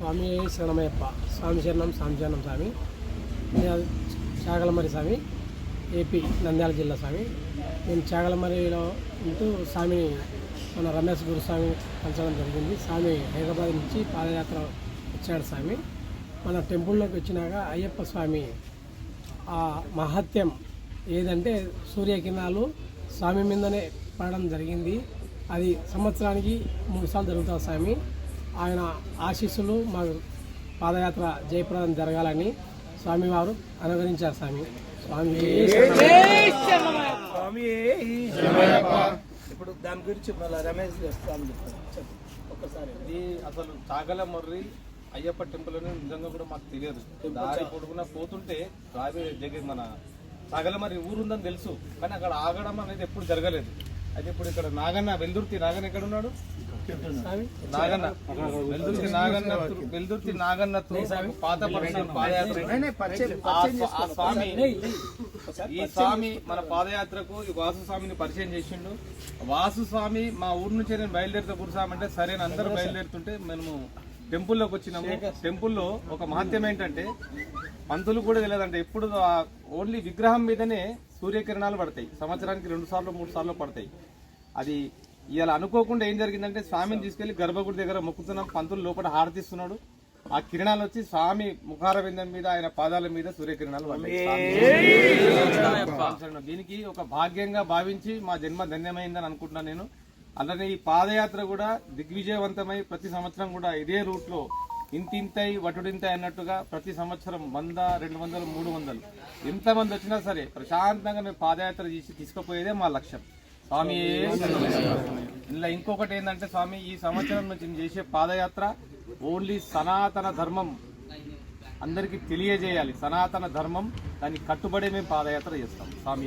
స్వామి శరణమయ్యప్ప స్వామి శరణం స్వామి శరణం స్వామి. నేను చాగలమరి స్వామి ఏపీ నంద్యాల జిల్లా స్వామి. నేను చాగలమరిలో ఉంటూ స్వామిని మన రమేష్ గురుస్వామి కలచడం జరిగింది. స్వామి హైదరాబాద్ నుంచి పాదయాత్ర వచ్చాడు స్వామి. మన టెంపుల్లోకి వచ్చినాక అయ్యప్ప స్వామి ఆ మహత్యం ఏదంటే సూర్యకిరణాలు స్వామి మీదనే పడడం జరిగింది. అది సంవత్సరానికి మూడు సార్లు జరుగుతుంది స్వామి. ఆయన ఆశీస్సులు మా పాదయాత్ర జయప్రదం జరగాలని స్వామివారు అనుగ్రహించారు స్వామి. స్వామి స్వామి ఇప్పుడు దాని గురించి మళ్ళీ రమేష్ స్వామి చెప్పు. ఒక్కసారి. ఇది అసలు చాగల మర్రి అయ్యప్ప టెంపుల్ అని నిజంగా కూడా మాకు తెలియదు. దారి పొడుగున పోతుంటే రావి జగ మన చాగల మర్రి ఊరు ఉందని తెలుసు. కానీ అక్కడ ఆగడం అనేది ఎప్పుడు జరగలేదు. అయితే ఇప్పుడు ఇక్కడ నాగన్న వెల్దుర్తి నాగన్న ఎక్కడ ఉన్నాడు? నాగన్న. వెల్దుర్తి నాగన్న వెల్దుర్తి నాగన్న పాత ఆ స్వామి ఈ స్వామి మన పాదయాత్రకు ఈ వాసు స్వామిని పరిచయం చేసిండు. వాసు స్వామి మా ఊరు నుంచి నేను బయలుదేరితే అంటే సరే అందరూ బయలుదేరుతుంటే మేము టెంపుల్లోకి వచ్చినాము. టెంపుల్లో ఒక మహత్యం ఏంటంటే పంతులు కూడా తెలియదంటే ఎప్పుడు ఓన్లీ విగ్రహం మీదనే సూర్యకిరణాలు పడతాయి. సంవత్సరానికి రెండు సార్లు మూడు సార్లు పడతాయి. అది ఇవాళ అనుకోకుండా ఏం జరిగిందంటే స్వామిని తీసుకెళ్ళి గర్భగుడి దగ్గర మొక్కుతున్నాం పంతులు లోపల హారతిస్తున్నాడు. ఆ కిరణాలు వచ్చి స్వామి ముఖార విందం మీద ఆయన పాదాల మీద సూర్యకిరణాలు దీనికి ఒక భాగ్యంగా భావించి మా జన్మ ధన్యమైందని అనుకుంటున్నాను నేను. అలానే ఈ పాదయాత్ర కూడా దిగ్విజయవంతమై ప్రతి సంవత్సరం కూడా ఇదే రూట్లో ఇంతింతై వటుడింతై అన్నట్టుగా ప్రతి సంవత్సరం వంద రెండు వందలు మూడు వందలు. ఎంతమంది వచ్చినా సరే ప్రశాంతంగా మేము పాదయాత్ర చేసి తీసుకుపోయేదే మా లక్ష్యం. స్వామి ఇలా ఇంకొకటి ఏంటంటే స్వామి ఈ సంవత్సరం నుంచి చేసే పాదయాత్ర ఓన్లీ సనాతన ధర్మం అందరికీ తెలియజేయాలి. సనాతన ధర్మం దానికి కట్టుబడి మేము పాదయాత్ర చేస్తాం. స్వామి